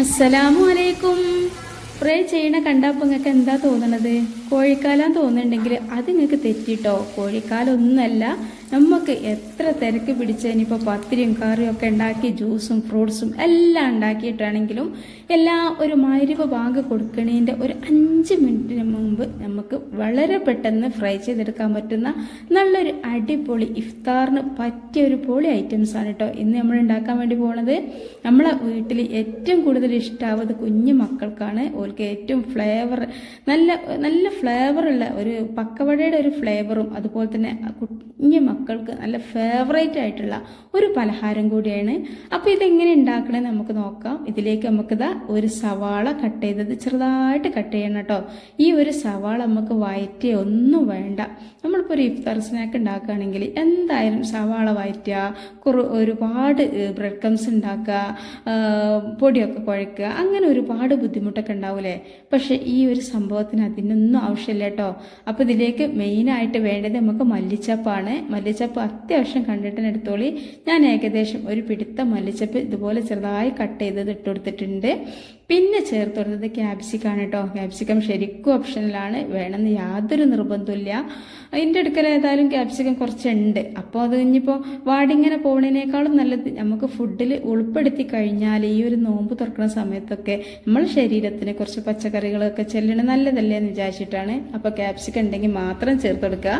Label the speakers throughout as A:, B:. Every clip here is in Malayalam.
A: അസ്സലാമു അലൈക്കും. ഫ്രൈ ചെയ്യണ കണ്ടപ്പോൾ നിങ്ങൾക്ക് എന്താ തോന്നണത്? കോഴിക്കാലാൻ തോന്നുന്നുണ്ടെങ്കിൽ അത് നിങ്ങൾക്ക് തെറ്റിട്ടോ? കോഴിക്കാലൊന്നുമല്ല. നമുക്ക് എത്ര തിരക്ക് പിടിച്ച് ഇനിയിപ്പോൾ പത്തിരിയും കറിയും ഒക്കെ ഉണ്ടാക്കി ജ്യൂസും ഫ്രൂട്ട്സും എല്ലാം ഉണ്ടാക്കിയിട്ടാണെങ്കിലും എല്ലാ ഒരു മരുവ് ബാങ്ക് കൊടുക്കണേന്റെ ഒരു അഞ്ച് മിനിറ്റിന് മുമ്പ് നമുക്ക് വളരെ പെട്ടെന്ന് ഫ്രൈ ചെയ്തെടുക്കാൻ പറ്റുന്ന നല്ലൊരു അടിപൊളി ഇഫ്താറിന് പറ്റിയ ഒരു പൊളി ഐറ്റംസ് ആണ് കേട്ടോ ഇന്ന് നമ്മൾ ഉണ്ടാക്കാൻ വേണ്ടി പോണത്. നമ്മളെ വീട്ടിൽ ഏറ്റവും കൂടുതൽ ഇഷ്ടാവുന്നത് കുഞ്ഞു മക്കൾക്കാണ്. ഓർക്ക് ഏറ്റവും ഫ്ലേവർ നല്ല നല്ല ഫ്ലേവറുള്ള ഒരു പക്കവടയുടെ ഒരു ഫ്ലേവറും അതുപോലെ തന്നെ കുഞ്ഞു മക്കൾക്ക് നല്ല ഫേവറേറ്റ് ആയിട്ടുള്ള ഒരു പലഹാരം കൂടിയാണ്. അപ്പോൾ ഇതെങ്ങനെ ഉണ്ടാക്കണമെന്ന് നമുക്ക് നോക്കാം. ഇതിലേക്ക് നമുക്കിതാ ഒരു സവാള കട്ട് ചെയ്തത് ചെറുതായിട്ട് കട്ട് ചെയ്യണം കേട്ടോ. ഈ ഒരു സവാള നമുക്ക് വയറ്റിയ ഒന്നും വേണ്ട. നമ്മളിപ്പോൾ ഒരു ഇഫ്താർ സ്നാക്ക് ഉണ്ടാക്കുകയാണെങ്കിൽ എന്തായാലും സവാള വയറ്റുക കുറു ഒരുപാട് ബ്രെഡ് ക്രംസ് ഉണ്ടാക്കുക പൊടിയൊക്കെ കുഴക്കുക അങ്ങനെ ഒരുപാട് ബുദ്ധിമുട്ടൊക്കെ ഉണ്ടാവില്ലേ പക്ഷേ ഈ ഒരു സംഭവത്തിന് അതിനൊന്നും ആവശ്യമില്ല കേട്ടോ. അപ്പോൾ ഇതിലേക്ക് മെയിനായിട്ട് വേണ്ടത് നമുക്ക് മല്ലിച്ചപ്പാണ്. മല്ലിച്ചപ്പ് അത്യാവശ്യം കണ്ടിട്ട് എടുത്തോളി. ഞാൻ ഏകദേശം ഒരു പിടുത്ത മല്ലിച്ചപ്പ് ഇതുപോലെ ചെറുതായി കട്ട് ചെയ്തത് ഇട്ട് കൊടുത്തിട്ടുണ്ട്. പിന്നെ ചേർത്ത് കൊടുത്തത് ക്യാപ്സിക്കാണ് കേട്ടോ ക്യാപ്സിക്കം ശരിക്കും ഓപ്ഷനിലാണ് വേണമെന്ന് യാതൊരു നിർബന്ധമില്ല അതിന്റെ അടുക്കൽ ഏതായാലും ക്യാപ്സിക്കം കുറച്ചുണ്ട്. അപ്പോൾ അത് കഴിഞ്ഞിപ്പോൾ വാടിങ്ങനെ പോകുന്നതിനേക്കാളും നല്ലത് നമുക്ക് ഫുഡിൽ ഉൾപ്പെടുത്തി കഴിഞ്ഞാൽ ഈ ഒരു നോമ്പ് തുറക്കുന്ന സമയത്തൊക്കെ നമ്മൾ ശരീരത്തിന് കുറച്ച് പച്ചക്കറികളൊക്കെ ചെല്ലണം നല്ലതല്ലേ എന്ന് വിചാരിച്ചിട്ടാണ്. അപ്പോൾ ക്യാപ്സിക്കം ഉണ്ടെങ്കിൽ മാത്രം ചേർത്ത് കൊടുക്കുക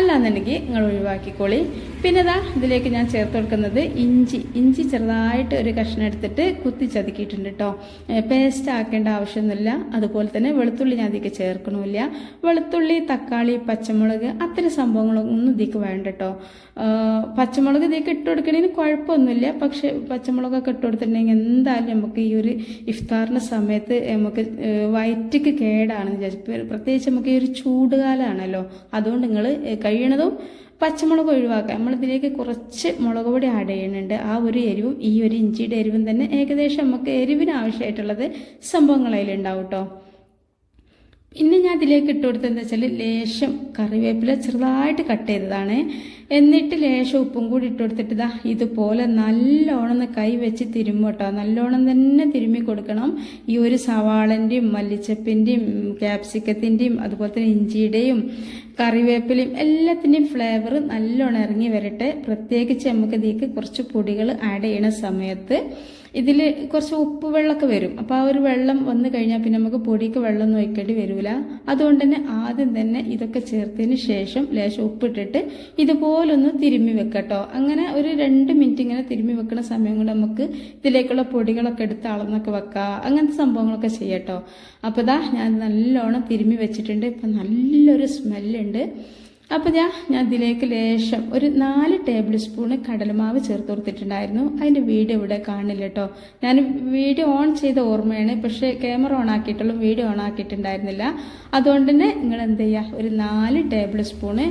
A: അല്ലാന്നുണ്ടെങ്കിൽ നിങ്ങൾ ഒഴിവാക്കിക്കോളി. പിന്നെ ഇതാ ഇതിലേക്ക് ഞാൻ ചേർത്ത് കൊടുക്കുന്നത് ഇഞ്ചി. ഇഞ്ചി ചെറുതായിട്ട് ഒരു കഷ്ണം എടുത്തിട്ട് കുത്തി ചതുക്കിയിട്ടുണ്ട് കേട്ടോ പേസ്റ്റ് ആക്കേണ്ട ആവശ്യമൊന്നുമില്ല. അതുപോലെ തന്നെ വെളുത്തുള്ളി ഞാൻ അതിലേക്ക് ചേർക്കണമില്ല. വെളുത്തുള്ളി തക്കാളി പച്ചമുളക് അത്തരം സംഭവങ്ങളൊന്നും ഇതിക്ക് വേണ്ട കേട്ടോ പച്ചമുളക് ഇതിലേക്ക് ഇട്ട് കൊടുക്കണതിന് കുഴപ്പമൊന്നുമില്ല. പക്ഷെ പച്ചമുളകൊക്കെ ഇട്ട് കൊടുത്തിട്ടുണ്ടെങ്കിൽ എന്തായാലും നമുക്ക് ഈ ഒരു ഇഫ്താറിന്റെ സമയത്ത് നമുക്ക് വയറ്റിക്ക് കേടാണെന്ന് വിചാരിച്ചു. പ്രത്യേകിച്ച് നമുക്ക് ഈ ഒരു ചൂടുകാലമാണല്ലോ. അതുകൊണ്ട് നിങ്ങൾ കഴിയണതും പച്ചമുളക് ഒഴിവാക്കാം നമ്മളിതിലേക്ക് കുറച്ച് മുളക് പൊടി ആഡ് ചെയ്യുന്നുണ്ട്. ആ ഒരു എരിവും ഈ ഒരു ഇഞ്ചിയുടെ എരിവും തന്നെ ഏകദേശം നമുക്ക് എരിവിന് ആവശ്യമായിട്ടുള്ളത് സംഭവങ്ങൾ ഉണ്ടാവും കേട്ടോ പിന്നെ ഞാൻ ഇതിലേക്ക് ഇട്ട് കൊടുത്തതെന്ന് വെച്ചാൽ ലേശം കറിവേപ്പില ചെറുതായിട്ട് കട്ട് ചെയ്തതാണ്. എന്നിട്ട് ലേശം ഉപ്പും കൂടി ഇട്ട് കൊടുത്തിട്ട് ഇതാ ഇതുപോലെ നല്ലോണം കൈ വെച്ച് തിരുമ്പ് കേട്ടോ നല്ലോണം തന്നെ തിരുമ്മി കൊടുക്കണം. ഈ ഒരു സവാളന്റെയും മല്ലിച്ചപ്പിന്റെയും ക്യാപ്സിക്കത്തിന്റെയും അതുപോലെ തന്നെ ഇഞ്ചിയുടെയും കറിവേപ്പിലയും എല്ലാത്തിന്റെയും ഫ്ലേവർ നല്ലോണം ഇറങ്ങി വരട്ടെ. പ്രത്യേകിച്ച് നമുക്ക് ഇതിലേക്ക് കുറച്ച് പൊടികൾ ആഡ് ചെയ്യണ സമയത്ത് ഇതിൽ കുറച്ച് ഉപ്പ് വെള്ളമൊക്കെ വരും. അപ്പോൾ ആ ഒരു വെള്ളം വന്നു കഴിഞ്ഞാൽ പിന്നെ നമുക്ക് പൊടിക്ക് വെള്ളം ഒന്നും ഒഴിക്കേണ്ടി വരില്ല അതുകൊണ്ട് തന്നെ ആദ്യം തന്നെ ഇതൊക്കെ ചേർത്തതിന് ശേഷം ലേശം ഉപ്പിട്ടിട്ട് ഇതുപോലൊന്ന് തിരുമ്മി വെക്കട്ടോ. അങ്ങനെ ഒരു രണ്ട് മിനിറ്റ് ഇങ്ങനെ തിരുമ്മി വെക്കുന്ന സമയം കൊണ്ട് നമുക്ക് ഇതിലേക്കുള്ള പൊടികളൊക്കെ എടുത്ത് അളന്നൊക്കെ വെക്കുക അങ്ങനത്തെ സംഭവങ്ങളൊക്കെ ചെയ്യട്ടോ. അപ്പോൾ ഇതാ ഞാൻ നല്ലോണം തിരുമ്മി വെച്ചിട്ടുണ്ട്. ഇപ്പം നല്ലൊരു സ്മെല്ലുണ്ട് അപ്പോൾ ഞാൻ ഞാൻ ഇതിലേക്ക് ലേശം ഒരു നാല് ടേബിൾ സ്പൂണ് കടലമാവ് ചേർത്ത് കൊടുത്തിട്ടുണ്ടായിരുന്നു. അതിന്റെ വീഡിയോ ഇവിടെ കാണില്ല കേട്ടോ ഞാൻ വീഡിയോ ഓൺ ചെയ്ത ഓർമ്മയാണ്. പക്ഷേ ക്യാമറ ഓൺ ആക്കിയിട്ടുള്ളൂ വീഡിയോ ഓൺ ആക്കിയിട്ടുണ്ടായിരുന്നില്ല. അതുകൊണ്ട് തന്നെ നിങ്ങൾ എന്ത് ചെയ്യുക ഒരു നാല് ടേബിൾ സ്പൂണ്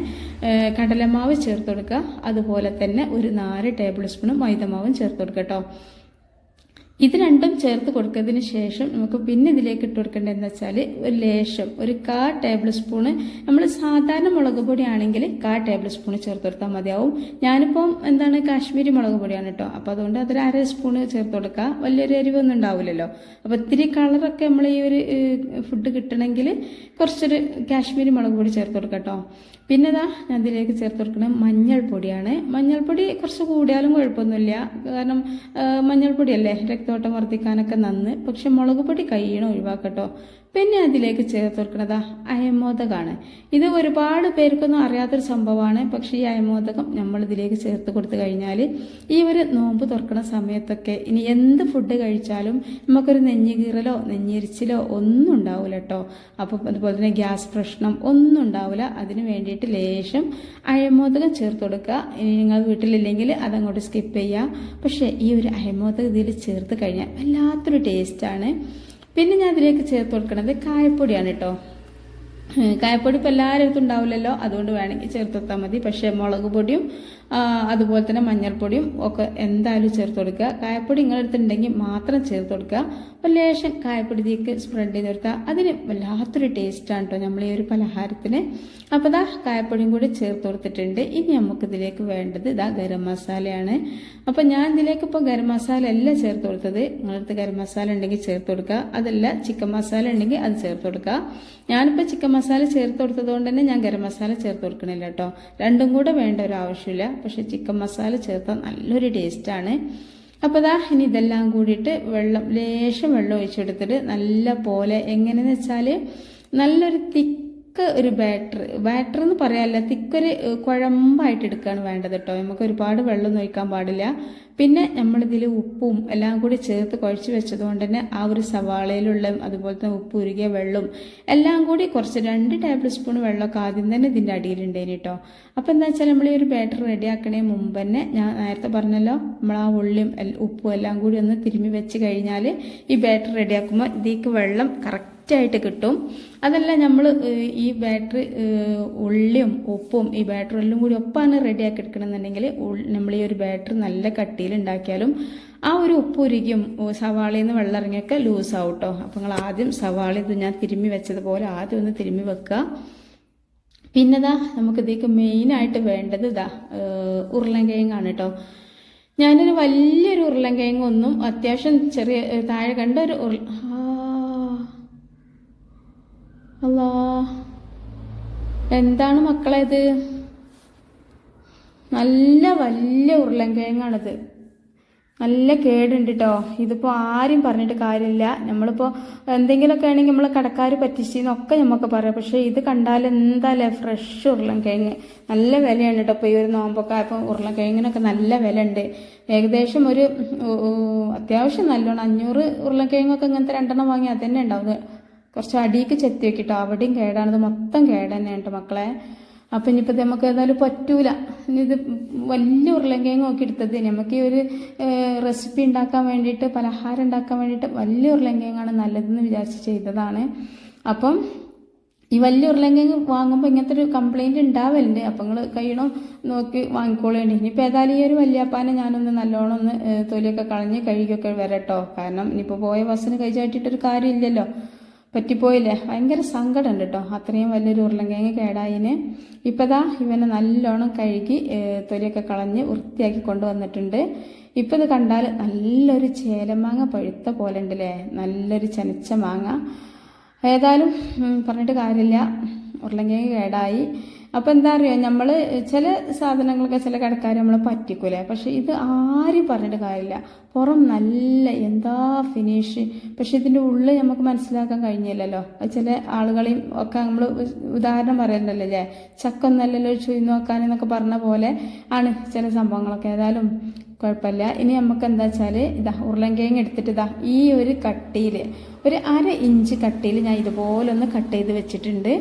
A: കടലമാവ് ചേർത്ത് കൊടുക്കുക. അതുപോലെ തന്നെ ഒരു നാല് ടേബിൾ സ്പൂണ് മൈദമാവും ചേർത്ത് കൊടുക്കുക കേട്ടോ ഇത് രണ്ടും ചേർത്ത് കൊടുത്തതിന് ശേഷം നമുക്ക് പിന്നെ ഇതിലേക്ക് ഇട്ട് കൊടുക്കേണ്ടതെന്ന് വെച്ചാൽ ഒരു ലേശം ഒരു കാ ടേബിൾ സ്പൂണ് നമ്മൾ സാധാരണ മുളക് പൊടി ആണെങ്കിൽ കാ ടേബിൾ സ്പൂണ് ചേർത്ത് കൊടുത്താൽ മതിയാവും. ഞാനിപ്പം എന്താണ് കാശ്മീരി മുളക് പൊടിയാണ് കേട്ടോ അപ്പോൾ അതുകൊണ്ട് അതൊരു അര സ്പൂണ് ചേർത്ത് കൊടുക്കുക വലിയൊരു എരിവൊന്നും ഉണ്ടാവില്ലല്ലോ. അപ്പോൾ ഇത്തിരി കളറൊക്കെ നമ്മൾ ഈ ഒരു ഫുഡ് കിട്ടണമെങ്കിൽ കുറച്ചൊരു കാശ്മീരി മുളക് പൊടി ചേർത്ത് കൊടുക്കാം കേട്ടോ പിന്നെ ഇതാ ഞാൻ ഇതിലേക്ക് ചേർത്ത് കൊടുക്കുന്നത് മഞ്ഞൾപ്പൊടിയാണ്. മഞ്ഞൾപ്പൊടി കുറച്ച് കൂടിയാലും കുഴപ്പമൊന്നുമില്ല. കാരണം മഞ്ഞൾപ്പൊടിയല്ലേ രക്തോട്ടം വർദ്ധിക്കാനൊക്കെ നന്ന്. പക്ഷെ മുളക് പൊടി കഴിയണം ഒഴിവാക്കട്ടോ. പിന്നെ അതിലേക്ക് ചേർത്ത് കൊടുക്കുന്നത് അയമോദകമാണ് ഇത് ഒരുപാട് പേർക്കൊന്നും അറിയാത്തൊരു സംഭവമാണ്. പക്ഷേ ഈ അയമോദകം നമ്മൾ ഇതിലേക്ക് ചേർത്ത് കൊടുത്തു കഴിഞ്ഞാൽ ഈ ഒരു നോമ്പ് തുറക്കുന്ന സമയത്തൊക്കെ ഇനി എന്ത് ഫുഡ് കഴിച്ചാലും നമുക്കൊരു നെഞ്ഞുകീറലോ നെഞ്ഞിരിച്ചിലോ ഒന്നും ഉണ്ടാവില്ല കേട്ടോ അപ്പോൾ അതുപോലെ തന്നെ ഗ്യാസ് പ്രശ്നം ഒന്നും ഉണ്ടാവില്ല അതിന് വേണ്ടിയിട്ട് ലേശം അയമോദകം ചേർത്ത് കൊടുക്കുക. ഇനി നിങ്ങൾ വീട്ടിലില്ലെങ്കിൽ അതങ്ങോട്ട് സ്കിപ്പ് ചെയ്യുക. പക്ഷേ ഈ ഒരു അയമോദകം ഇതിൽ ചേർത്ത് കഴിഞ്ഞാൽ വല്ലാത്തൊരു ടേസ്റ്റാണ് പിന്നെ ഞാൻ അതിലേക്ക് ചേർത്ത് കൊടുക്കുന്നത് കായപ്പൊടിയാണ് കേട്ടോ കായപ്പൊടി ഇപ്പം എല്ലാവരും ഉണ്ടാവില്ലല്ലോ. അതുകൊണ്ട് വേണമെങ്കിൽ ചേർത്ത് കൊടുത്താൽ മതി. പക്ഷേ മുളക് പൊടിയും അതുപോലെ തന്നെ മഞ്ഞൾപ്പൊടിയും ഒക്കെ എന്തായാലും ചേർത്ത് കൊടുക്കുക. കായപ്പൊടി നിങ്ങളെടുത്തുണ്ടെങ്കിൽ മാത്രം ചേർത്ത് കൊടുക്കുക. അപ്പോൾ ലേശം കായപ്പൊടി ഇതിലേക്ക് സ്പ്രെഡ് ചെയ്ത് കൊടുക്കുക. അതിന് വല്ലാത്തൊരു ടേസ്റ്റാണ് കേട്ടോ നമ്മൾ ഈ ഒരു പലഹാരത്തിന്. അപ്പോൾ ഇതാ കായപ്പൊടിയും കൂടി ചേർത്ത് കൊടുത്തിട്ടുണ്ട്. ഇനി നമുക്ക് ഇതിലേക്ക് വേണ്ടത് ഇതാ ഗരം മസാലയാണ്. അപ്പോൾ ഞാൻ ഇതിലേക്ക് ഇപ്പോൾ ഗരം മസാല അല്ല ചേർത്ത് കൊടുത്തത്. നിങ്ങളടുത്ത് ഗരം മസാല ഉണ്ടെങ്കിൽ ചേർത്ത് കൊടുക്കുക. അതല്ല ചിക്കൻ മസാല ഉണ്ടെങ്കിൽ അത് ചേർത്ത് കൊടുക്കുക. ഞാനിപ്പോൾ ചിക്കൻ മസാല ചേർത്ത് കൊടുത്തത് കൊണ്ട് തന്നെ ഞാൻ ഗരം മസാല ചേർത്ത് കൊടുക്കണില്ല കേട്ടോ രണ്ടും കൂടെ വേണ്ട ഒരു ആവശ്യമില്ല. പക്ഷെ ചിക്കൻ മസാല ചേർത്താൽ നല്ലൊരു ടേസ്റ്റാണ്. അപ്പോൾ ദാ ഇനി ഇതെല്ലാം കൂടിയിട്ട് വെള്ളം ലേശം വെള്ളം ഒഴിച്ചെടുത്തിട്ട് നല്ല പോലെ എങ്ങനെയെന്ന് വെച്ചാൽ നല്ലൊരു തിക്ക് ഒരു ബാറ്റർ ബാറ്റർ എന്ന് പറയാനല്ല തിക്കൊരു കുഴമ്പായിട്ട് എടുക്കുകയാണ് വേണ്ടത് കേട്ടോ നമുക്ക് ഒരുപാട് വെള്ളം ഒഴിക്കാൻ പാടില്ല. പിന്നെ നമ്മളിതിൽ ഉപ്പും എല്ലാം കൂടി ചേർത്ത് കുഴച്ച് വെച്ചത് കൊണ്ട് തന്നെ ആ ഒരു സവാളയിലുള്ള അതുപോലെ തന്നെ ഉപ്പ് ഉരുകിയ വെള്ളം എല്ലാം കൂടി കുറച്ച് രണ്ട് ടേബിൾ സ്പൂൺ വെള്ളമൊക്കെ ആദ്യം തന്നെ ഇതിന്റെ അടിയിലുണ്ടേന് കേട്ടോ അപ്പോൾ എന്താ വെച്ചാൽ നമ്മൾ ഈ ഒരു ബാറ്റർ റെഡിയാക്കണേ മുമ്പ് തന്നെ ഞാൻ നേരത്തെ പറഞ്ഞല്ലോ നമ്മൾ ആ ഉള്ളിയും ഉപ്പും എല്ലാം കൂടി ഒന്ന് തിരുമ്മി വെച്ച് കഴിഞ്ഞാൽ ഈ ബാറ്റർ റെഡിയാക്കുമ്പോൾ ഇതിലേക്ക് വെള്ളം കറക്റ്റായിട്ട് കിട്ടും. അതല്ല നമ്മൾ ഈ ബാറ്ററി ഉള്ളിയും ഉപ്പും ഈ ബാറ്ററി എല്ലാം കൂടി ഒപ്പാണ് റെഡിയാക്കി എടുക്കണമെന്നുണ്ടെങ്കിൽ നമ്മൾ ഈ ഒരു ബാറ്ററി നല്ല കട്ടിയിൽ ഉണ്ടാക്കിയാലും ആ ഒരു ഉപ്പ് ഉരുകിയും സവാളയിൽ നിന്ന് വെള്ളം ഇറങ്ങിയൊക്കെ ലൂസ് കേട്ടോ അപ്പോൾ നിങ്ങൾ ആദ്യം സവാള ഇത് ഞാൻ തിരുമ്മി വെച്ചതുപോലെ ആദ്യം ഒന്ന് തിരുമ്മി വെക്കുക. പിന്നെതാ നമുക്ക് ഇതിലേക്ക് മെയിനായിട്ട് വേണ്ടത് ഇതാ ഉരുളൻകിഴങ്ങാണ് കേട്ടോ ഞാനൊരു വലിയൊരു ഉരുളൻകിഴങ്ങ് ഒന്നും അത്യാവശ്യം ചെറിയ താഴെ കണ്ട ഒരു. അല്ലാ എന്താണ് മക്കളെ ഇത് നല്ല വലിയ ഉരുളൻകിഴങ്ങാണിത്. നല്ല കേടുണ്ട് കേട്ടോ ഇതിപ്പോൾ ആരും പറഞ്ഞിട്ട് കാര്യമില്ല. നമ്മളിപ്പോൾ എന്തെങ്കിലുമൊക്കെ ആണെങ്കിൽ നമ്മൾ കടക്കാർ പറ്റിച്ചെന്നൊക്കെ നമുക്ക് പറയാം. പക്ഷേ ഇത് കണ്ടാൽ എന്തായാലും ഫ്രഷ് ഉരുളൻകിഴങ്ങ്. നല്ല വിലയാണ് കേട്ടോ ഇപ്പോൾ ഈ ഒരു നോമ്പൊക്കെ ആയപ്പോൾ ഉരുളൻകിഴങ്ങിനൊക്കെ നല്ല വില ഉണ്ട് ഏകദേശം ഒരു അത്യാവശ്യം നല്ലോണം. അഞ്ഞൂറ് ഉരുളൻകിഴങ്ങൊക്കെ ഇങ്ങനത്തെ രണ്ടെണ്ണം വാങ്ങി അത് തന്നെ ഉണ്ടാവും കുറച്ച് അടിയൊക്കെ ചെത്തി വെക്കിട്ടോ. അവിടെയും കേടാണത് മൊത്തം കേട് തന്നെയാണ് കേട്ടോ മക്കളെ. അപ്പം ഇനിയിപ്പോൾ നമുക്ക് ഏതായാലും പറ്റൂല. ഇനി ഇത് വലിയ ഉരുളങ്കിഴങ്ങ് നോക്കി എടുത്തത് നമുക്ക് ഈ ഒരു റെസിപ്പി ഉണ്ടാക്കാൻ വേണ്ടിയിട്ട് പലഹാരം ഉണ്ടാക്കാൻ വേണ്ടിയിട്ട് വലിയ ഉരുളങ്കിഴങ്ങാണ് നല്ലതെന്ന് വിചാരിച്ച് ചെയ്തതാണ്. അപ്പം ഈ വലിയ ഉരുളങ്കിഴങ്ങ് വാങ്ങുമ്പോൾ ഇങ്ങനത്തെ ഒരു കംപ്ലൈന്റ് ഉണ്ടാവലുണ്ട്. അപ്പം നിങ്ങൾ കഴിയണം? നോക്കി വാങ്ങിക്കോളേണ്ടി. ഇനിയിപ്പോൾ ഏതായാലും ഈ ഒരു വല്യാപ്പാനെ ഞാനൊന്ന് നല്ലോണം ഒന്ന് തൊലിയൊക്കെ കളഞ്ഞ് കഴുകിയൊക്കെ വരട്ടോ. കാരണം ഇനിയിപ്പോൾ പോയ ബസ്സിന് കഴിച്ചായിട്ടിട്ടൊരു കാര്യമില്ലല്ലോ. പറ്റിപ്പോയില്ലേ? ഭയങ്കര സങ്കടമുണ്ട് കേട്ടോ അത്രയും വലിയൊരു ഉരുളങ്കിഴങ്ങ് കേടായിന് ഇപ്പതാ ഇവനെ നല്ലോണം കഴുകി തൊലിയൊക്കെ കളഞ്ഞ് വൃത്തിയാക്കി കൊണ്ടുവന്നിട്ടുണ്ട്. ഇപ്പം ഇത് കണ്ടാൽ നല്ലൊരു ചേലമാങ്ങ പഴുത്ത പോലെ ഉണ്ടല്ലേ? നല്ലൊരു ചനച്ച മാങ്ങ. ഏതായാലും പറഞ്ഞിട്ട് കാര്യമില്ല. ഉരുളങ്കിഴങ്ങ് കേടായി. അപ്പം എന്താ അറിയോ നമ്മൾ ചില സാധനങ്ങളൊക്കെ ചില കടക്കാർ നമ്മളെ പറ്റിക്കൂലേ. പക്ഷെ ഇത് ആരും പറഞ്ഞിട്ട് കാര്യമില്ല. പുറം നല്ല എന്താ ഫിനിഷ് പക്ഷെ ഇതിന്റെ ഉള്ളിൽ നമുക്ക് മനസ്സിലാക്കാൻ കഴിഞ്ഞില്ലല്ലോ. ചില ആളുകളെയും ഒക്കെ നമ്മൾ ഉദാഹരണം പറയുന്നുണ്ടല്ലോ അല്ലേ ചക്ക ഒന്നല്ലല്ലോ ചുയി നോക്കാൻ എന്നൊക്കെ പറഞ്ഞ പോലെ ആണ് ചില സംഭവങ്ങളൊക്കെ. ഏതായാലും കുഴപ്പമില്ല. ഇനി നമുക്ക് എന്താ വെച്ചാൽ ഇതാ ഉരുളൻകിഴങ്ങ് എടുത്തിട്ട് ഇതാ ഈ ഒരു കട്ടിയിൽ ഒരു അര ഇഞ്ച് കട്ടിയിൽ ഞാൻ ഇതുപോലെ ഒന്ന് കട്ട് ചെയ്ത് വെച്ചിട്ടുണ്ട്.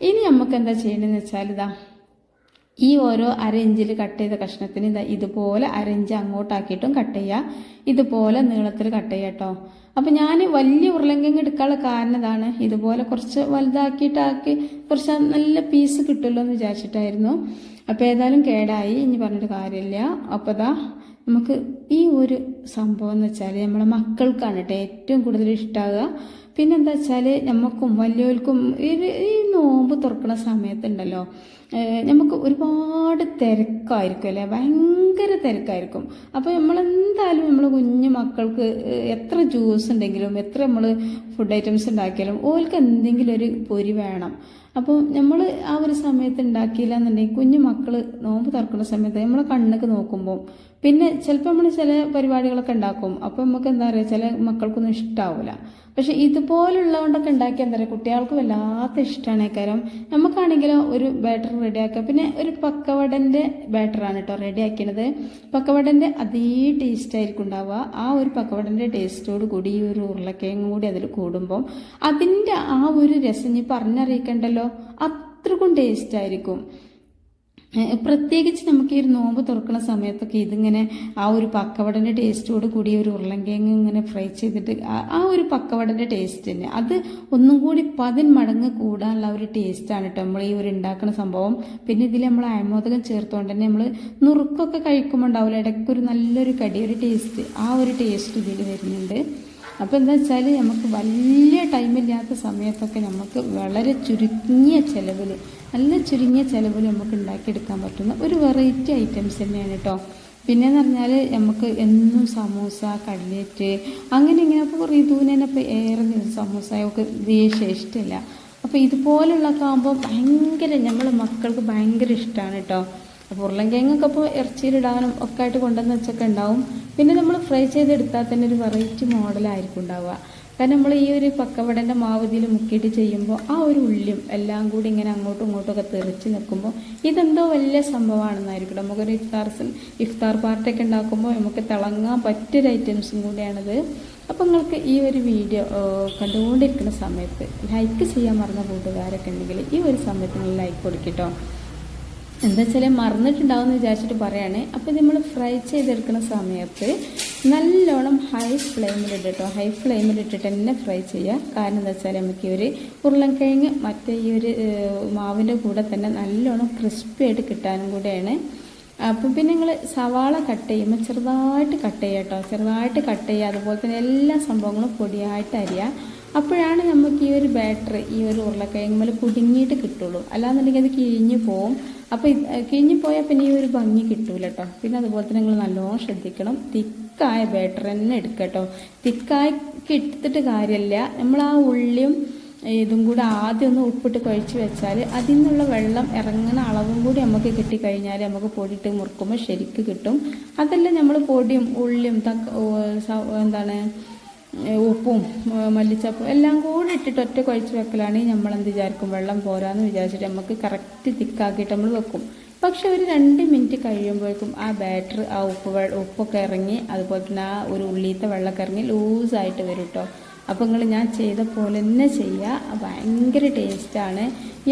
A: ഇനി നമുക്ക് എന്താ ചെയ്യേണ്ടതെന്ന് വെച്ചാൽ ഇതാ ഈ ഓരോ അരഞ്ചിൽ കട്ട് ചെയ്ത കഷ്ണത്തിന് ഇതാ ഇതുപോലെ അരഞ്ച് അങ്ങോട്ടാക്കിയിട്ടും കട്ട് ചെയ്യുക ഇതുപോലെ നീളത്തിൽ കട്ട് ചെയ്യുക കേട്ടോ അപ്പം ഞാൻ വലിയ ഉരുളങ്കിങ് എടുക്കാനുള്ള കാരണം ഇതാണ്. ഇതുപോലെ കുറച്ച് വലുതാക്കിയിട്ടാക്കി കുറച്ച് നല്ല പീസ് കിട്ടുമല്ലോ എന്ന് വിചാരിച്ചിട്ടായിരുന്നു. അപ്പോൾ ഏതായാലും കേടായി ഇനി പറഞ്ഞിട്ട് കാര്യമില്ല. അപ്പോൾ ഇതാ നമുക്ക് ഈ ഒരു സംഭവം എന്ന് വെച്ചാൽ നമ്മളെ മക്കൾക്കാണ് കേട്ടോ ഏറ്റവും കൂടുതൽ ഇഷ്ടമാകുക പിന്നെന്താ വെച്ചാൽ നമുക്കും വലിയവർക്കും ഈ തുറക്കുന്ന സമയത്തുണ്ടല്ലോ. നമുക്ക് ഒരുപാട് തിരക്കായിരിക്കും അല്ലേ? ഭയങ്കര തിരക്കായിരിക്കും. അപ്പോൾ നമ്മളെന്തായാലും നമ്മൾ കുഞ്ഞു മക്കൾക്ക് എത്ര ജ്യൂസ് ഉണ്ടെങ്കിലും എത്ര നമ്മൾ ഫുഡ് ഐറ്റംസ് ഉണ്ടാക്കിയാലും ഓൾക്ക് എന്തെങ്കിലും ഒരു പൊരി വേണം. അപ്പോൾ നമ്മൾ ആ ഒരു സമയത്ത് ഉണ്ടാക്കിയില്ല എന്നുണ്ടെങ്കിൽ കുഞ്ഞു മക്കൾ നോമ്പ് തുറക്കുന്ന സമയത്ത് നമ്മൾ കണ്ണൊക്കെ നോക്കുമ്പോൾ പിന്നെ ചിലപ്പോൾ നമ്മൾ ചില പരിപാടികളൊക്കെ ഉണ്ടാക്കും അപ്പോൾ നമുക്ക് എന്താ പറയുക ചില മക്കൾക്കൊന്നും ഇഷ്ടാവില്ല പക്ഷെ ഇതുപോലുള്ളതുകൊണ്ടൊക്കെ ഉണ്ടാക്കി എന്താ പറയുക കുട്ടികൾക്ക് വല്ലാത്ത ഇഷ്ടമാണ് കാര്യം നമുക്കാണെങ്കിലും ഒരു ബാറ്റർ റെഡിയാക്കുക പിന്നെ ഒരു പക്കവടന്റെ ആണ് കേട്ടോ റെഡിയാക്കിയത്. പക്കവടന്റെ അതേ ടേസ്റ്റ് ആയിരിക്കും ഉണ്ടാവുക ആ ഒരു പക്കവടന്റെ ടേസ്റ്റോട് കൂടി ഈ ഒരു ഉരുളക്കിഴങ്ങും കൂടി അതിൽ കൂടുമ്പം അതിന്റെ ആ ഒരു രസം ഇനി പറഞ്ഞറിയിക്കണ്ടല്ലോ? അത്രക്കും ടേസ്റ്റ് ആയിരിക്കും. പ്രത്യേകിച്ച് നമുക്ക് ഈ നോമ്പ് തുറക്കുന്ന സമയത്തൊക്കെ ഇതിങ്ങനെ ആ ഒരു പക്കവടന്റെ ടേസ്റ്റോട് കൂടി ഒരു ഉരുളങ്കിഴങ്ങ് ഇങ്ങനെ ഫ്രൈ ചെയ്തിട്ട് ആ- ഒരു പക്കവടന്റെ ടേസ്റ്റ് തന്നെ. അത് ഒന്നും കൂടി പതിൻ മടങ്ങ് കൂടാനുള്ള ഒരു ടേസ്റ്റാണ് കേട്ടോ നമ്മൾ ഈ ഒരു ഉണ്ടാക്കുന്ന സംഭവം. പിന്നെ ഇതിൽ നമ്മൾ അയമോദകം ചേർത്തുകൊണ്ട് തന്നെ നമ്മൾ നുറുക്കൊക്കെ കഴിക്കുമ്പോൾ ഉണ്ടാവില്ല ഇടയ്ക്കൊരു നല്ലൊരു കടിയൊരു ടേസ്റ്റ് ആ ഒരു ടേസ്റ്റ് ഇതിൽ വരുന്നുണ്ട്. അപ്പോൾ എന്താ വെച്ചാൽ നമുക്ക് വലിയ ടൈമില്ലാത്ത സമയത്തൊക്കെ നമുക്ക് വളരെ ചുരുങ്ങിയ ചിലവിൽ നല്ല ചുരുങ്ങിയ ചിലവിൽ നമുക്ക് ഉണ്ടാക്കിയെടുക്കാൻ പറ്റുന്ന ഒരു വെറൈറ്റി ഐറ്റംസ് തന്നെയാണ് കേട്ടോ പിന്നെയെന്ന് പറഞ്ഞാൽ നമുക്ക് എന്നും സമൂസ കട്ലേറ്റ് അങ്ങനെ ഇങ്ങനെ അപ്പോൾ റിതുവിനെ ഇപ്പോൾ ഏറെ സമൂസ ഒക്കെ ദേഷ്യം ഇഷ്ടമില്ല അപ്പോൾ ഇതുപോലുള്ളതൊക്കെ ആകുമ്പോൾ ഭയങ്കര നമ്മൾ മക്കൾക്ക് ഭയങ്കര ഇഷ്ടമാണ് കേട്ടോ അപ്പോൾ ഉരുളൻകിഴങ്ങൊക്കെ അപ്പോൾ ഇറച്ചിയിലിടാനും ഒക്കെ ആയിട്ട് കൊണ്ടുവന്ന് വെച്ചൊക്കെ ഉണ്ടാവും. പിന്നെ നമ്മൾ ഫ്രൈ ചെയ്തെടുത്താൽ തന്നെ ഒരു വെറൈറ്റി മോഡലായിരിക്കും ഉണ്ടാവുക. കാരണം നമ്മൾ ഈ ഒരു പക്കവടന്റെ മാവതിയിൽ മുക്കിയിട്ട് ചെയ്യുമ്പോൾ ആ ഒരു ഉള്ളിയും എല്ലാം കൂടി ഇങ്ങനെ അങ്ങോട്ടും ഇങ്ങോട്ടും ഒക്കെ തെറിച്ച് നിൽക്കുമ്പോൾ ഇതെന്തോ വലിയ സംഭവമാണെന്നായിരിക്കും. നമുക്കൊരു ഇഫ്താർ സ- ഇഫ്താർ പാർട്ടിയൊക്കെ ഉണ്ടാക്കുമ്പോൾ നമുക്ക് തിളങ്ങാൻ പറ്റൊരു ഐറ്റംസും കൂടിയാണിത്. അപ്പോൾ നിങ്ങൾക്ക് ഈ ഒരു വീഡിയോ കണ്ടുകൊണ്ടിരിക്കുന്ന സമയത്ത് ലൈക്ക് ചെയ്യാൻ മറന്ന കൂട്ടുകാരൊക്കെ ഉണ്ടെങ്കിൽ ഈ ഒരു സമയത്ത് നിങ്ങൾ ലൈക്ക് കൊടുക്കട്ടോ എന്താ വെച്ചാൽ മറന്നിട്ടുണ്ടാവും എന്ന് വിചാരിച്ചിട്ട് പറയുകയാണ് അപ്പോൾ നമ്മൾ ഫ്രൈ ചെയ്തെടുക്കുന്ന സമയത്ത് നല്ലോണം ഹൈ ഫ്ലെയിമിലിട്ട് കേട്ടോ ഹൈ ഫ്ലെയിമിലിട്ടിട്ട് തന്നെ ഫ്രൈ ചെയ്യുക. കാരണം എന്താ വെച്ചാൽ നമുക്ക് ഈ ഒരു ഉരുളക്കിഴങ്ങ് മറ്റേ ഈ ഒരു മാവിന്റെ കൂടെ തന്നെ നല്ലോണം ക്രിസ്പി ആയിട്ട് കിട്ടാനും കൂടെയാണ്. അപ്പം പിന്നെ നിങ്ങൾ സവാള കട്ട് ചെയ്യുമ്പോൾ ചെറുതായിട്ട് കട്ട് ചെയ്യുക കേട്ടോ ചെറുതായിട്ട് കട്ട് ചെയ്യുക അതുപോലെ തന്നെ എല്ലാ സംഭവങ്ങളും പൊടിയായിട്ട് അരിയുക. അപ്പോഴാണ് നമുക്ക് ഈ ഒരു ബാറ്ററി ഈ ഒരു ഉരുളക്കിഴങ്ങ് കുടുങ്ങിയിട്ട് കിട്ടുള്ളൂ. അല്ലാന്നുണ്ടെങ്കിൽ അത് കിഴിഞ്ഞു പോവും. അപ്പോൾ കിഴിഞ്ഞു പോയാൽ പിന്നെ ഈ ഒരു ഭംഗി കിട്ടൂല കേട്ടോ പിന്നെ അതുപോലെ തന്നെ നിങ്ങൾ നല്ലോണം ശ്രദ്ധിക്കണം. തിക്കായ ബാറ്റർ തന്നെ എടുക്കുക കേട്ടോ തിക്കായി കിട്ടിട്ട് കാര്യമില്ല നമ്മൾ ആ ഉള്ളിയും ഇതും കൂടെ ആദ്യം ഒന്ന് ഉപ്പിട്ട് കുഴച്ച് വെച്ചാൽ അതിൽ നിന്നുള്ള വെള്ളം ഇറങ്ങുന്ന അളവും കൂടി നമുക്ക് കിട്ടിക്കഴിഞ്ഞാൽ നമുക്ക് പൊടിയിട്ട് മുറുക്കുമ്പോൾ ശരിക്ക് കിട്ടും. അതല്ല നമ്മൾ പൊടിയും ഉള്ളിയും തക്ക എന്താണ് ഉപ്പും മല്ലിച്ചപ്പും എല്ലാം കൂടി ഇട്ടിട്ട് ഒറ്റ കുഴച്ച് വെക്കലാണ് നമ്മൾ എന്ത് വിചാരിക്കും? വെള്ളം പോരാന്ന് വിചാരിച്ചിട്ട് നമുക്ക് കറക്റ്റ് തിക്കാക്കിയിട്ട് നമ്മൾ വെക്കും. പക്ഷെ ഒരു രണ്ട് മിനിറ്റ് കഴിയുമ്പോഴേക്കും ആ ബാറ്റർ ആ ഉപ്പ് ഉപ്പൊക്കെ ഇറങ്ങി അതുപോലെ തന്നെ ആ ഒരു ഉള്ളിയത്തെ വെള്ളമൊക്കെ ഇറങ്ങി ലൂസായിട്ട് വരും കേട്ടോ അപ്പോൾ നിങ്ങൾ ഞാൻ ചെയ്ത പോലെ തന്നെ ചെയ്യുക ഭയങ്കര ടേസ്റ്റാണ്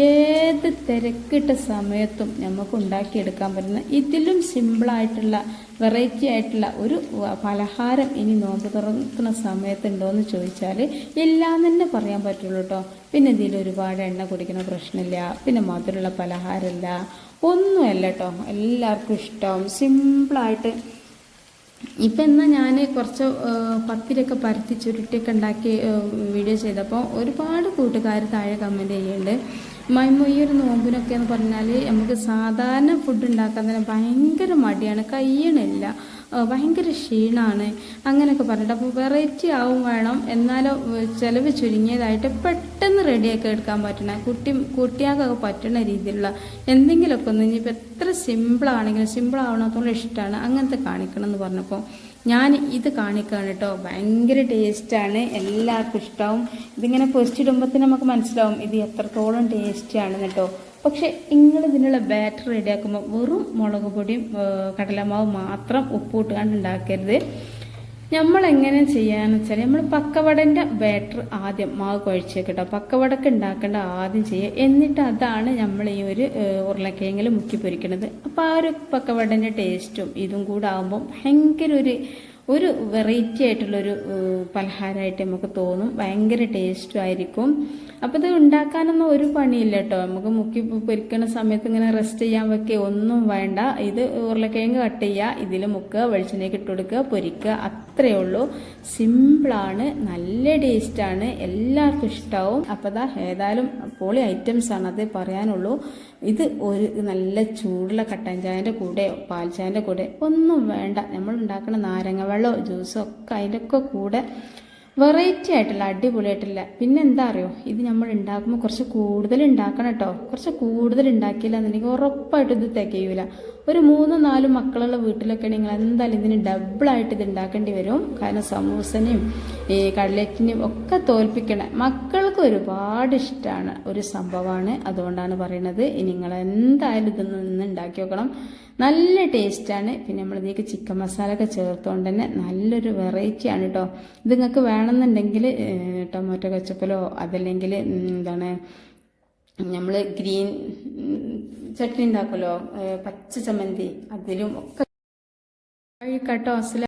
A: ഏത് തിരക്കിട്ട സമയത്തും നമുക്ക് ഉണ്ടാക്കിയെടുക്കാൻ പറ്റുന്ന ഇതിലും സിമ്പിളായിട്ടുള്ള വെറൈറ്റി ആയിട്ടുള്ള ഒരു പലഹാരം ഇനി നോമ്പ് തുറക്കുന്ന സമയത്ത് ഉണ്ടോയെന്ന് ചോദിച്ചാൽ ഇല്ലാന്ന് തന്നെ പറയാൻ പറ്റുള്ളൂ കേട്ടോ പിന്നെ ഇതിൽ ഒരുപാട് എണ്ണ കുടിക്കുന്ന പ്രശ്നമില്ല. പിന്നെ മധുരമുള്ള പലഹാരമില്ല. ഒന്നുമല്ല കേട്ടോ എല്ലാവർക്കും ഇഷ്ടം. സിമ്പിളായിട്ട് ഇപ്പം എന്നാൽ ഞാൻ കുറച്ച് പത്തിലൊക്കെ പരത്തി ചുരുട്ടിയൊക്കെ ഉണ്ടാക്കി വീഡിയോ ചെയ്തപ്പോൾ ഒരുപാട് കൂട്ടുകാർ താഴെ കമന്റ് ചെയ്യുന്നുണ്ട്. മൈമോ ഈ ഒരു നോമ്പിനൊക്കെ എന്ന് പറഞ്ഞാൽ നമുക്ക് സാധാരണ ഫുഡ് ഉണ്ടാക്കാൻ തന്നെ ഭയങ്കര മടിയാണ്. കഴിയണില്ല ഏഹ്, ഭയങ്കര ക്ഷീണമാണ് അങ്ങനെയൊക്കെ പറഞ്ഞിട്ട് അപ്പോൾ വെറൈറ്റി ആവും വേണം. എന്നാലും ചിലവ് ചുരുങ്ങിയതായിട്ട് പെട്ടെന്ന് റെഡിയാക്കി എടുക്കാൻ പറ്റണ കുട്ടി കുട്ടിയാക്കൊക്കെ പറ്റുന്ന രീതിയിലുള്ള എന്തെങ്കിലുമൊക്കെ ഒന്ന് ഇനിയിപ്പോൾ എത്ര സിമ്പിളാണെങ്കിലും സിമ്പിൾ ആവണത്തോളം ഇഷ്ടമാണ് അങ്ങനത്തെ കാണിക്കണം എന്ന് പറഞ്ഞപ്പോൾ ഞാൻ ഇത് കാണിക്കുകയാണ് കേട്ടോ. ഭയങ്കര ടേസ്റ്റാണ് എല്ലാവർക്കും ഇഷ്ടമാവും ഇതിങ്ങനെ പൊരിച്ചിടുമ്പോൾ തന്നെ നമുക്ക് മനസ്സിലാവും ഇത് എത്രത്തോളം ടേസ്റ്റിയാണ് കേട്ടോ. പക്ഷെ നിങ്ങൾ ഇതിനുള്ള ബാറ്റർ റെഡിയാക്കുമ്പോൾ വെറും മുളക് പൊടിയും കടലമാവ് മാത്രം ഉപ്പിട്ടുകൊണ്ട് ഉണ്ടാക്കരുത് നമ്മൾ എങ്ങനെ ചെയ്യാന്ന് വെച്ചാൽ നമ്മൾ പക്കവടന്റെ ബാറ്റർ ആദ്യം മാവ് കുഴച്ച് കേട്ടോ പക്കവടക്ക് ഉണ്ടാക്കേണ്ട ആദ്യം ചെയ്യുക എന്നിട്ട് അതാണ് നമ്മൾ ഈ ഒരു ഉരുളക്കിഴങ്ങിൽ മുക്കി പൊരിക്കണത്. അപ്പോൾ ആ ഒരു പക്കവടന്റെ ടേസ്റ്റും ഇതും കൂടെ ആകുമ്പോൾ ഭയങ്കര ഒരു ഒരു വെറൈറ്റി ആയിട്ടുള്ളൊരു പലഹാരമായിട്ട് നമുക്ക് തോന്നും. ഭയങ്കര ടേസ്റ്റും ആയിരിക്കും. അപ്പോൾ ഇത് ഉണ്ടാക്കാനൊന്നും ഒരു പണിയില്ല കേട്ടോ നമുക്ക് മുക്കി പൊരിക്കണ സമയത്ത് ഇങ്ങനെ റെസ്റ്റ് ചെയ്യാൻ വെക്കുക ഒന്നും വേണ്ട. ഇത് ഉരുളക്കിഴങ്ങ് കട്ട് ചെയ്യുക ഇതിൽ മുക്കുക വെളിച്ചെണ്ണയ്ക്ക് ഇട്ട് കൊടുക്കുക പൊരിക്കുക അത്രയേ ഉള്ളൂ. സിമ്പിളാണ് നല്ല ടേസ്റ്റാണ് എല്ലാവർക്കും ഇഷ്ടമാവും അപ്പോൾ ഇതാ ഏതായാലും പൊളി ഐറ്റംസ് ആണ് അത് പറയാനുള്ളൂ. ഇത് ഒരു നല്ല ചൂടുള്ള കട്ടൻ ചായന്റെ കൂടെ പാൽ ചായന്റെ കൂടെ. ഒന്നും വേണ്ട. നമ്മൾ ഉണ്ടാക്കുന്ന നാരങ്ങ വെള്ളമോ ജ്യൂസോ ഒക്കെ അതിന്റെ ഒക്കെ കൂടെ വെറൈറ്റി ആയിട്ടുള്ള അടിപൊളിയായിട്ടുള്ള പിന്നെ എന്താ അറിയോ? ഇത് നമ്മൾ ഉണ്ടാക്കുമ്പോൾ കുറച്ച് കൂടുതൽ ഉണ്ടാക്കണം കേട്ടോ കുറച്ച് കൂടുതൽ ഉണ്ടാക്കിയില്ല എന്നുണ്ടെങ്കിൽ ഉറപ്പായിട്ട് ഇത് തികയൂല. ഒരു മൂന്ന് നാല് മക്കളുള്ള വീട്ടിലൊക്കെ നിങ്ങൾ എന്തായാലും ഇതിന് ഡബിളായിട്ട് ഇത് ഉണ്ടാക്കേണ്ടി വരും. കാരണം സമൂസനെയും ഈ കട്ലറ്റിനെയും ഒക്കെ തോൽപ്പിക്കണേ മക്കൾക്ക് ഒരുപാട് ഇഷ്ടമാണ് ഒരു സംഭവമാണ് അതുകൊണ്ടാണ് പറയുന്നത് നിങ്ങൾ എന്തായാലും ഇതൊന്ന് നിന്ന് ഉണ്ടാക്കി നോക്കണം. നല്ല ടേസ്റ്റാണ്. പിന്നെ നമ്മളിതേക്ക് ചിക്കൻ മസാല ഒക്കെ ചേർത്തുകൊണ്ട് തന്നെ നല്ലൊരു വെറൈറ്റി ആണ് കേട്ടോ ഇത് നിങ്ങൾക്ക് വേണമെന്നുണ്ടെങ്കിൽ ടൊമാറ്റോ കച്ചപ്പലോ അതല്ലെങ്കിൽ എന്താണ് നമ്മൾ ഗ്രീൻ ചട്നി ഉണ്ടാക്കുമല്ലോ പച്ച ചമ്മന്തി അതിലും ഒക്കെ. കഴിക്കട്ടോ അസല